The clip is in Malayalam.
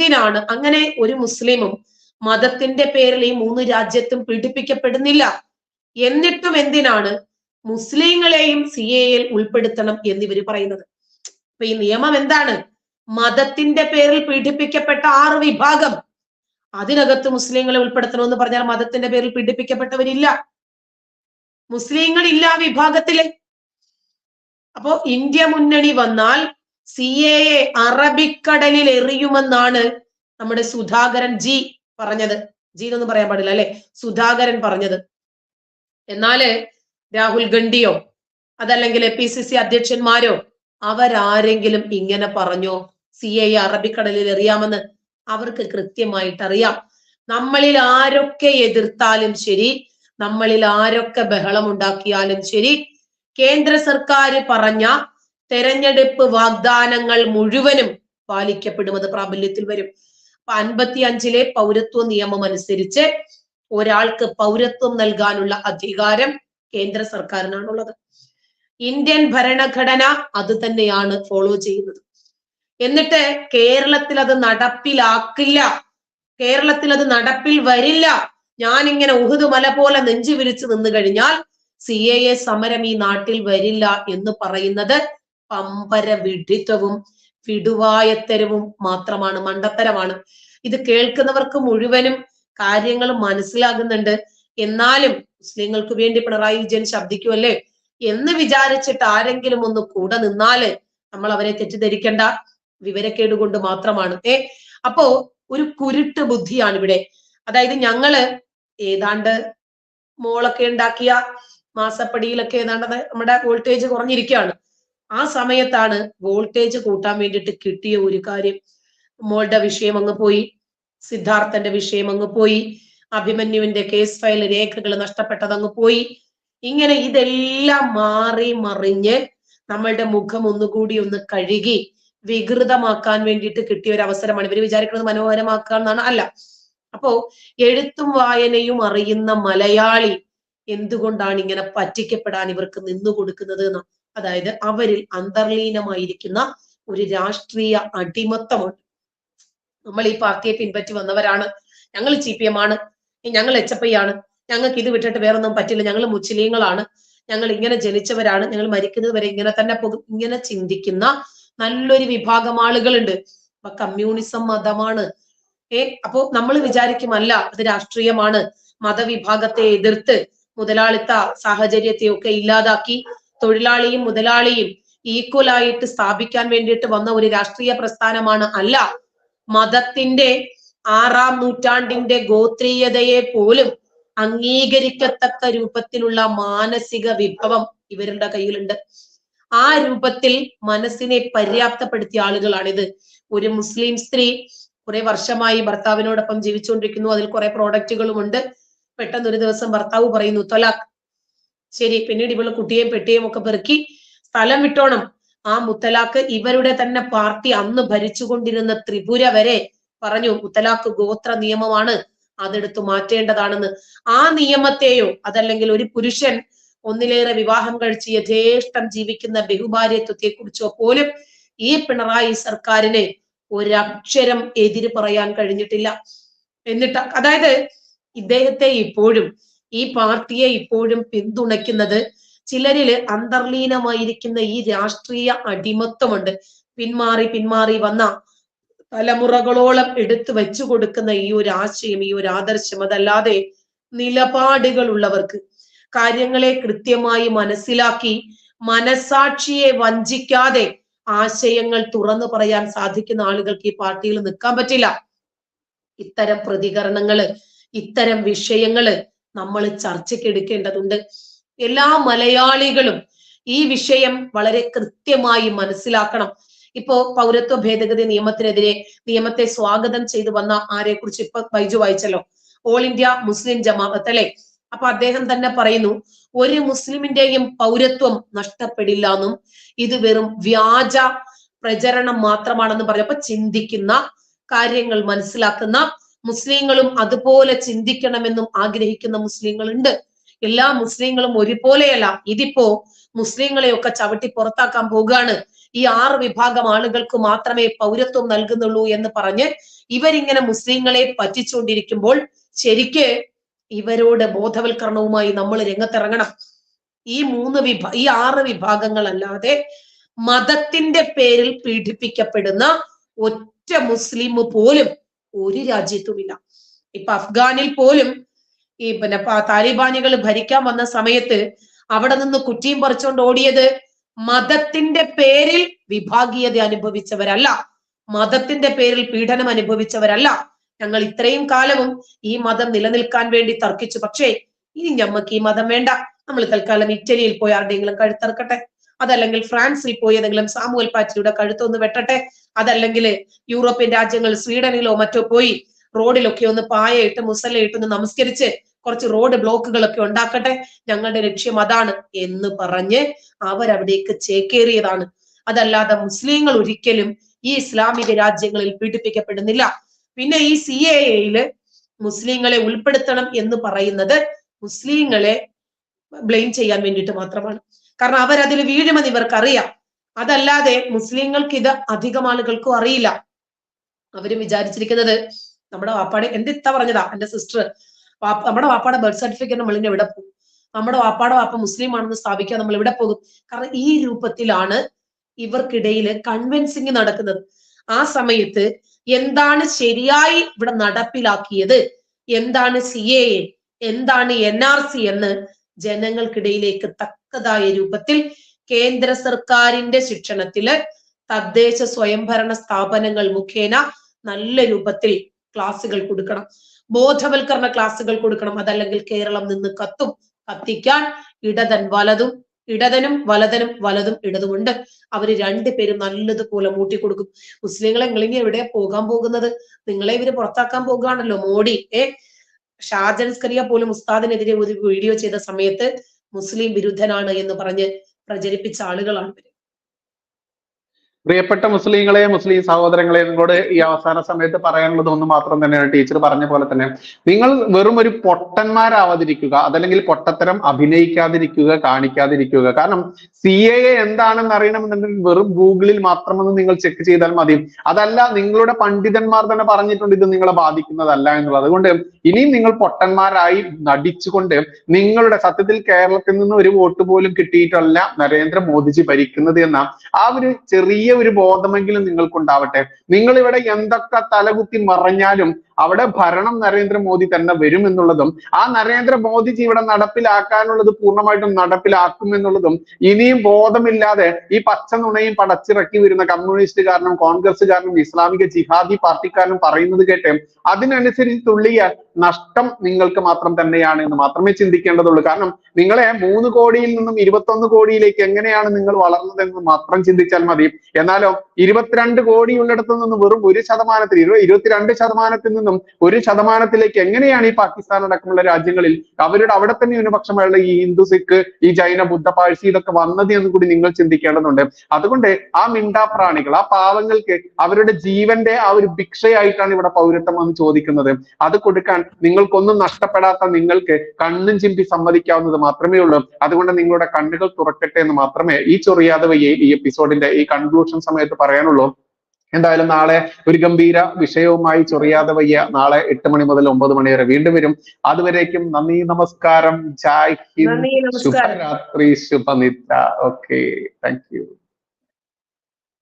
എന്തിനാണ്? അങ്ങനെ ഒരു മുസ്ലിമും മതത്തിന്റെ പേരിൽ ഈ മൂന്ന് രാജ്യത്തും പീഡിപ്പിക്കപ്പെടുന്നില്ല. എന്നിട്ടും എന്തിനാണ്? മുസ്ലിങ്ങളെയും സി എയിൽ ഉൾപ്പെടുത്തണം എന്നിവർ പറയുന്നത്. അപ്പൊ ഈ നിയമം എന്താണ്? മതത്തിന്റെ പേരിൽ പീഡിപ്പിക്കപ്പെട്ട ആറ് വിഭാഗം. അതിനകത്ത് മുസ്ലിങ്ങളെ ഉൾപ്പെടുത്തണമെന്ന് പറഞ്ഞാൽ മതത്തിന്റെ പേരിൽ പീഡിപ്പിക്കപ്പെട്ടവരില്ല. മുസ്ലിങ്ങൾ ഇല്ല ആ വിഭാഗത്തിൽ. അപ്പോ ഇന്ത്യ മുന്നണി വന്നാൽ സി എ അറബിക്കടലിൽ എറിയുമെന്നാണ് നമ്മുടെ സുധാകരൻ ജി പറഞ്ഞത്. ജി എന്നൊന്നും പറയാൻ പാടില്ല അല്ലെ? സുധാകരൻ പറഞ്ഞത്. എന്നാൽ രാഹുൽ ഗണ്ഡിയോ അതല്ലെങ്കിൽ പി സി സി അധ്യക്ഷന്മാരോ അവരാരെങ്കിലും ഇങ്ങനെ പറഞ്ഞോ? സി എ അറബിക്കടലിൽ എറിയാമെന്ന് അവർക്ക് കൃത്യമായിട്ട് അറിയാം. നമ്മളിൽ ആരൊക്കെ എതിർത്താലും ശരി നമ്മളിൽ ആരൊക്കെ ബഹളം ഉണ്ടാക്കിയാലും ശരി കേന്ദ്ര സർക്കാർ പറഞ്ഞ തെരഞ്ഞെടുപ്പ് വാഗ്ദാനങ്ങൾ മുഴുവനും പാലിക്കപ്പെടും അത് പ്രാബല്യത്തിൽ വരും. അപ്പൊ അൻപത്തി അഞ്ചിലെ പൗരത്വ നിയമം അനുസരിച്ച് ഒരാൾക്ക് പൗരത്വം നൽകാനുള്ള അധികാരം കേന്ദ്ര സർക്കാരിനാണുള്ളത്. ഇന്ത്യൻ ഭരണഘടന അത് തന്നെയാണ് ഫോളോ ചെയ്യുന്നത്. എന്നിട്ട് കേരളത്തിൽ അത് നടപ്പിലാക്കില്ല. കേരളത്തിൽ അത് നടപ്പിൽ വരില്ല. ഞാൻ ഇങ്ങനെ ഉഹുദ് മല പോലെ നെഞ്ചു വിരിച്ചു നിന്ന് കഴിഞ്ഞാൽ സി എ എ സമരം ഈ നാട്ടിൽ വരില്ല എന്ന് പറയുന്നത് പമ്പര വിഡിത്തവും വിടുവായത്തരവും മാത്രമാണ് മണ്ടത്തരമാണ്. ഇത് കേൾക്കുന്നവർക്ക് മുഴുവനും കാര്യങ്ങൾ മനസ്സിലാകുന്നുണ്ട്. എന്നാലും മുസ്ലിങ്ങൾക്ക് വേണ്ടി പിണറായി വിജയൻ ശബ്ദിക്കുമല്ലേ എന്ന് വിചാരിച്ചിട്ട് ആരെങ്കിലും ഒന്ന് കൂടെ നിന്നാൽ നമ്മൾ അവരെ തെറ്റിദ്ധരിക്കേണ്ട. വിവരക്കേട് കൊണ്ട് മാത്രമാണ്. ഏ അപ്പോ ഒരു കുരുട്ട് ബുദ്ധിയാണ് ഇവിടെ അതായത് ഞങ്ങൾ ഏതാണ്ട് മോളൊക്കെ ഉണ്ടാക്കിയ മാസപ്പടിയിലൊക്കെ ഏതാണ്ട് നമ്മുടെ വോൾട്ടേജ് കുറഞ്ഞിരിക്കുകയാണ്. ആ സമയത്താണ് വോൾട്ടേജ് കൂട്ടാൻ വേണ്ടിയിട്ട് കിട്ടിയ ഒരു കാര്യം. മോളുടെ വിഷയം അങ്ങ് പോയി സിദ്ധാർത്ഥന്റെ വിഷയം അങ്ങ് പോയി അഭിമന്യുവിന്റെ കേസ് ഫയൽ രേഖകൾ നഷ്ടപ്പെട്ടത് അങ്ങ് പോയി. ഇങ്ങനെ ഇതെല്ലാം മാറി മറിഞ്ഞ് നമ്മളുടെ മുഖം ഒന്നുകൂടി ഒന്ന് കഴുകി വികൃതമാക്കാൻ വേണ്ടിയിട്ട് കിട്ടിയ ഒരു അവസരമാണ്. ഇവർ വിചാരിക്കുന്നത് മനോഹരമാക്കുക എന്നാണ് അല്ല. അപ്പോ എഴുത്തും വായനയും അറിയുന്ന മലയാളി എന്തുകൊണ്ടാണ് ഇങ്ങനെ പറ്റിക്കപ്പെടാൻ ഇവർക്ക് നിന്നു കൊടുക്കുന്നത് എന്ന്? അതായത് അവരിൽ അന്തർലീനമായിരിക്കുന്ന ഒരു രാഷ്ട്രീയ അടിമത്തമുണ്ട്. നമ്മൾ ഈ പാർട്ടിയെ പിൻപറ്റി വന്നവരാണ്. ഞങ്ങൾ സി പി എം ആണ്. ഞങ്ങൾ എച്ച് എഫ് ഐ ആണ്. ഞങ്ങൾക്ക് ഇത് വിട്ടിട്ട് വേറൊന്നും പറ്റില്ല. ഞങ്ങൾ മുസ്ലിങ്ങളാണ്. ഞങ്ങൾ ഇങ്ങനെ ജനിച്ചവരാണ്. ഞങ്ങൾ മരിക്കുന്നത് വരെ ഇങ്ങനെ തന്നെ ഇങ്ങനെ ചിന്തിക്കുന്ന നല്ലൊരു വിഭാഗം ആളുകളുണ്ട്. അപ്പൊ കമ്മ്യൂണിസം മതമാണ്. ഏ അപ്പോ നമ്മൾ വിചാരിക്കും അല്ല അത് രാഷ്ട്രീയമാണ്. മതവിഭാഗത്തെ എതിർത്ത് മുതലാളിത്ത സാഹചര്യത്തെ ഒക്കെ ഇല്ലാതാക്കി തൊഴിലാളിയും മുതലാളിയും ഈക്വലായിട്ട് സ്ഥാപിക്കാൻ വേണ്ടിയിട്ട് വന്ന ഒരു രാഷ്ട്രീയ പ്രസ്ഥാനമാണ് അല്ല. മതത്തിന്റെ ആറാം നൂറ്റാണ്ടിന്റെ ഗോത്രീയതയെ പോലും അംഗീകരിക്കത്തക്ക രൂപത്തിലുള്ള മാനസിക വിഭവം ഇവരുടെ കയ്യിലുണ്ട്. ആ രൂപത്തിൽ മനസ്സിനെ പര്യാപ്തപ്പെടുത്തിയ ആളുകളാണിത്. ഒരു മുസ്ലിം സ്ത്രീ കുറെ വർഷമായി ഭർത്താവിനോടൊപ്പം ജീവിച്ചുകൊണ്ടിരിക്കുന്നു. അതിൽ കുറെ പ്രോഡക്റ്റുകളും ഉണ്ട് പെട്ടെന്ന് ഒരു ദിവസം ഭർത്താവ് പറയുന്നു തൊലാഖ് ശരി പിന്നീട് ഇവൾ കുട്ടിയെയും പെട്ടിയെയും ഒക്കെ പെറുക്കി സ്ഥലം വിട്ടോണം. ആ മുത്തലാഖ് ഇവരുടെ തന്നെ പാർട്ടി അന്ന് ഭരിച്ചുകൊണ്ടിരുന്ന ത്രിപുര വരെ പറഞ്ഞു മുത്തലാഖ് ഗോത്ര നിയമമാണ് അതെടുത്ത് മാറ്റേണ്ടതാണെന്ന്. ആ നിയമത്തെയോ അതല്ലെങ്കിൽ ഒരു പുരുഷൻ ഒന്നിലേറെ വിവാഹം കഴിച്ച് യഥേഷ്ടം ജീവിക്കുന്ന ബഹുഭാര്യത്വത്തെ കുറിച്ചോ പോലും ഈ പിണറായി സർക്കാരിന് ഒരക്ഷരം എതിര് പറയാൻ കഴിഞ്ഞിട്ടില്ല. എന്നിട്ട് അതായത് ഇദ്ദേഹത്തെ ഇപ്പോഴും ഈ പാർട്ടിയെ ഇപ്പോഴും പിന്തുണയ്ക്കുന്നത് ചിലരിൽ അന്തർലീനമായിരിക്കുന്ന ഈ രാഷ്ട്രീയ അടിമത്വമുണ്ട് പിന്മാറി പിന്മാറി വന്ന തലമുറകളോളം എടുത്തു വെച്ചു കൊടുക്കുന്ന ഈ ഒരു ആശയം ഈ ഒരു ആദർശം അതല്ലാതെ നിലപാടുകൾ ഉള്ളവർക്ക് കാര്യങ്ങളെ കൃത്യമായി മനസ്സിലാക്കി മനസാക്ഷിയെ വഞ്ചിക്കാതെ ആശയങ്ങൾ തുറന്നു പറയാൻ സാധിക്കുന്ന ആളുകൾക്ക് ഈ പാർട്ടിയിൽ നിൽക്കാൻ പറ്റില്ല. ഇത്തരം പ്രതികരണങ്ങൾ ഇത്തരം വിഷയങ്ങൾ നമ്മൾ ചർച്ചയ്ക്ക് എടുക്കേണ്ടതുണ്ട് എല്ലാ മലയാളികളും ഈ വിഷയം വളരെ കൃത്യമായി മനസ്സിലാക്കണം. ഇപ്പോ പൗരത്വ ഭേദഗതി നിയമത്തിനെതിരെ നിയമത്തെ സ്വാഗതം ചെയ്തു വന്ന ആരെ കുറിച്ച് ഇപ്പൊ ബൈജു വായിച്ചല്ലോ? ഓൾ ഇന്ത്യ മുസ്ലിം ജമാഅത്ത് അല്ലെ? അപ്പൊ അദ്ദേഹം തന്നെ പറയുന്നു ഒരു മുസ്ലിമിന്റെയും പൗരത്വം നഷ്ടപ്പെടില്ല എന്നും ഇത് വെറും വ്യാജ പ്രചരണം മാത്രമാണെന്ന് പറഞ്ഞപ്പോ ചിന്തിക്കുന്ന കാര്യങ്ങൾ മനസ്സിലാക്കുന്ന മുസ്ലിങ്ങളും അതുപോലെ ചിന്തിക്കണമെന്നും ആഗ്രഹിക്കുന്ന മുസ്ലിങ്ങളുണ്ട്. എല്ലാ മുസ്ലിങ്ങളും ഒരുപോലെയല്ല. ഇതിപ്പോ മുസ്ലിങ്ങളെയൊക്കെ ചവിട്ടി പുറത്താക്കാൻ പോകുകയാണ് ഈ ആറ് വിഭാഗം ആളുകൾക്ക് മാത്രമേ പൗരത്വം നൽകുന്നുള്ളൂ എന്ന് പറഞ്ഞ് ഇവരിങ്ങനെ മുസ്ലിങ്ങളെ പറ്റിച്ചുകൊണ്ടിരിക്കുമ്പോൾ ശരിക്ക് ഇവരോട് ബോധവൽക്കരണവുമായി നമ്മൾ രംഗത്തിറങ്ങണം. ഈ മൂന്ന് വിഭാ ഈ ആറ് വിഭാഗങ്ങളല്ലാതെ മതത്തിന്റെ പേരിൽ പീഡിപ്പിക്കപ്പെടുന്ന ഒറ്റ മുസ്ലിം പോലും ഒരു രാജ്യത്തുമില്ല. ഇപ്പൊ അഫ്ഗാനിൽ പോലും ഈ പിന്നെ താലിബാനികൾ ഭരിക്കാൻ വന്ന സമയത്ത് അവിടെ നിന്ന് കുറ്റിയും പറിച്ചുകൊണ്ട് ഓടിയത് മതത്തിന്റെ പേരിൽ വിഭാഗീയത അനുഭവിച്ചവരല്ല. മതത്തിന്റെ പേരിൽ പീഡനം അനുഭവിച്ചവരല്ല. ഞങ്ങൾ ഇത്രയും കാലവും ഈ മതം നിലനിൽക്കാൻ വേണ്ടി തർക്കിച്ചു. പക്ഷേ ഇനി ഞമ്മക്ക് ഈ മതം വേണ്ട. നമ്മൾ തൽക്കാലം ഇറ്റലിയിൽ പോയി ആരുടെയെങ്കിലും കഴുത്തറക്കട്ടെ. അതല്ലെങ്കിൽ ഫ്രാൻസിൽ പോയി ഏതെങ്കിലും സാമുവൽ പാറ്റിയുടെ കഴുത്തൊന്ന് വെട്ടട്ടെ? അതല്ലെങ്കിൽ യൂറോപ്യൻ രാജ്യങ്ങൾ സ്വീഡനിലോ മറ്റോ പോയി റോഡിലൊക്കെ ഒന്ന് പായയിട്ട് മുസലയിട്ട് ഒന്ന് നമസ്കരിച്ച് കുറച്ച് റോഡ് ബ്ലോക്കുകളൊക്കെ ഉണ്ടാക്കട്ടെ? ഞങ്ങളുടെ ലക്ഷ്യം അതാണ് എന്ന് പറഞ്ഞ് അവരവിടേക്ക് ചേക്കേറിയതാണ്. അതല്ലാതെ മുസ്ലിങ്ങൾ ഒരിക്കലും ഈ ഇസ്ലാമിക രാജ്യങ്ങളിൽ പീഡിപ്പിക്കപ്പെടുന്നില്ല. പിന്നെ ഈ സി എയിൽ മുസ്ലിങ്ങളെ ഉൾപ്പെടുത്തണം എന്ന് പറയുന്നത് മുസ്ലിങ്ങളെ ബ്ലെയിം ചെയ്യാൻ വേണ്ടിയിട്ട് മാത്രമാണ്. കാരണം അവരതിൽ വീഴുമെന്ന് ഇവർക്ക് അറിയാം അതല്ലാതെ മുസ്ലിങ്ങൾക്ക് ഇത് അധികം ആളുകൾക്കും അറിയില്ല. അവരും വിചാരിച്ചിരിക്കുന്നത് നമ്മുടെ വാപ്പാടെ എന്റെ ഇത്ത പറഞ്ഞതാ എന്റെ സിസ്റ്റർ നമ്മുടെ വാപ്പാടെ ബർത്ത് സർട്ടിഫിക്കറ്റ് നമ്മൾ ഇനി എവിടെ പോകും? നമ്മുടെ വാപ്പാടെ വാപ്പ മുസ്ലിം ആണെന്ന് സ്ഥാപിക്കാൻ നമ്മൾ ഇവിടെ പോകും? കാരണം ഈ രൂപത്തിലാണ് ഇവർക്കിടയിൽ കൺവിൻസിങ് നടക്കുന്നത്. ആ സമയത്ത് എന്താണ് ശരിയായി ഇവിടെ നടപ്പിലാക്കിയത്? എന്താണ് സി എന്താണ് എൻ എന്ന് ജനങ്ങൾക്കിടയിലേക്ക് തക്കതായ രൂപത്തിൽ കേന്ദ്ര സർക്കാരിന്റെ ശിക്ഷണത്തിൽ തദ്ദേശ സ്വയംഭരണ സ്ഥാപനങ്ങൾ മുഖേന നല്ല രൂപത്തിൽ ക്ലാസ്സുകൾ കൊടുക്കണം. ബോധവൽക്കരണ ക്ലാസ്സുകൾ കൊടുക്കണം. അതല്ലെങ്കിൽ കേരളം നിന്ന് കത്തും കത്തിക്കാൻ ഇടതൻ വലതും ഇടതനും വലതനും വലതും ഇടതുമുണ്ട്. അവർ രണ്ടുപേരും നല്ലതുപോലെ മൂട്ടിക്കൊടുക്കും മുസ്ലിങ്ങളെ നിങ്ങളിനി എവിടെ പോകാൻ പോകുന്നത്? നിങ്ങളെ ഇവർ പുറത്താക്കാൻ പോകുകയാണല്ലോ മോഡി. ഏ? ഷാജൻ സ്കറിയ പോലും ഉസ്താദിനെതിരെ ഒരു വീഡിയോ ചെയ്ത സമയത്ത് മുസ്ലിം വിരുദ്ധനാണ് എന്ന് പറഞ്ഞ് പ്രചരിപ്പിച്ച ആളുകളാണ് ഇവർ. പ്രിയപ്പെട്ട മുസ്ലിങ്ങളെ മുസ്ലിം സഹോദരങ്ങളെ നിങ്ങളോട് ഈ അവസാന സമയത്ത് പറയാനുള്ളത് ഒന്ന് മാത്രം തന്നെയാണ് ടീച്ചർ പറഞ്ഞ പോലെ തന്നെ. നിങ്ങൾ വെറും ഒരു പൊട്ടന്മാരാവാതിരിക്കുക അതല്ലെങ്കിൽ പൊട്ടത്തരം അഭിനയിക്കാതിരിക്കുക കാണിക്കാതിരിക്കുക. കാരണം സി എ എന്താണെന്ന് അറിയണമെന്നുണ്ടെങ്കിൽ വെറും ഗൂഗിളിൽ മാത്രമെന്ന് നിങ്ങൾ ചെക്ക് ചെയ്താൽ മതി. അതല്ല നിങ്ങളുടെ പണ്ഡിതന്മാർ തന്നെ പറഞ്ഞിട്ടുണ്ട് ഇത് നിങ്ങളെ ബാധിക്കുന്നതല്ല എന്നുള്ളത്. അതുകൊണ്ട് ഇനിയും നിങ്ങൾ പൊട്ടന്മാരായി നടിച്ചുകൊണ്ട് നിങ്ങളുടെ സത്യത്തിൽ കേരളത്തിൽ നിന്ന് ഒരു വോട്ട് പോലും കിട്ടിയിട്ടല്ല നരേന്ദ്രമോദിജി ഭരിക്കുന്നത് എന്ന ആ ഒരു ചെറിയ ഒരു ബോധമെങ്കിലും നിങ്ങൾക്കുണ്ടാവട്ടെ. നിങ്ങൾ ഇവിടെ എന്തൊക്കെ തലകുത്തി മറഞ്ഞാലും അവിടെ ഭരണം നരേന്ദ്രമോദി തന്നെ വരും എന്നുള്ളതും ആ നരേന്ദ്രമോദിജി ഇവിടെ നടപ്പിലാക്കാനുള്ളത് പൂർണമായിട്ടും നടപ്പിലാക്കും എന്നുള്ളതും ഇനിയും ബോധമില്ലാതെ ഈ പച്ച നുണയും പടച്ചിറക്കി വരുന്ന കമ്മ്യൂണിസ്റ്റുകാരനും കോൺഗ്രസ്സുകാരനും ഇസ്ലാമിക ജിഹാദി പാർട്ടിക്കാരനും പറയുന്നത് കേട്ട് അതിനനുസരിച്ച് തുള്ളിയാൽ നഷ്ടം നിങ്ങൾക്ക് മാത്രം തന്നെയാണ് എന്ന് മാത്രമേ ചിന്തിക്കേണ്ടതുള്ളൂ. കാരണം നിങ്ങളെ മൂന്ന് കോടിയിൽ നിന്നും ഇരുപത്തൊന്ന് കോടിയിലേക്ക് എങ്ങനെയാണ് നിങ്ങൾ വളർന്നതെന്ന് മാത്രം ചിന്തിച്ചാൽ മതി. എന്നാലോ ഇരുപത്തിരണ്ട് കോടിയുള്ളിടത്തു നിന്ന് വെറും ഒരു ശതമാനത്തിൽ ഇരുപത് ഇരുപത്തിരണ്ട് ശതമാനത്തിൽ നിന്നും ഒരു ശതമാനത്തിലേക്ക് എങ്ങനെയാണ് ഈ പാകിസ്ഥാൻ അടക്കമുള്ള രാജ്യങ്ങളിൽ അവരുടെ അവിടെ തന്നെ ന്യൂനപക്ഷമായുള്ള ഈ ഹിന്ദു സിഖ് ഈ ജൈന ബുദ്ധ പാഴ്സി ഇതൊക്കെ വന്നത് എന്ന് കൂടി നിങ്ങൾ ചിന്തിക്കേണ്ടതുണ്ട്. അതുകൊണ്ട് ആ മിണ്ടാപ്രാണികൾ ആ പാവങ്ങൾക്ക് അവരുടെ ജീവന്റെ ആ ഒരു ഭിക്ഷയായിട്ടാണ് ഇവിടെ പൗരത്വം എന്ന് ചോദിക്കുന്നത്. അത് കൊടുക്കാൻ നിങ്ങൾക്കൊന്നും നഷ്ടപ്പെടാത്ത നിങ്ങൾക്ക് കണ്ണും ചിമ്പി സമ്മതിക്കാവുന്നത് മാത്രമേ ഉള്ളൂ. അതുകൊണ്ട് നിങ്ങളുടെ കണ്ണുകൾ തുറക്കട്ടെ എന്ന് മാത്രമേ ഈ ചൊറിയാതെ ഈ എപ്പിസോഡിന്റെ ഈ കൺക്ലൂഷൻ സമയത്ത് പറയാനുള്ളൂ. എന്തായാലും നാളെ ഒരു ഗംഭീര വിഷയവുമായി ചൊറിയാതെ വയ്യ. നാളെ എട്ട് മണി മുതൽ ഒമ്പത് മണി വരെ വീണ്ടും വരും. അതുവരേക്കും നന്ദി നമസ്കാരം. ജായ് ഹിന്ദ്. ശുഭരാത്രി ശുഭനിദ്ര. ഓക്കെ. Thank you.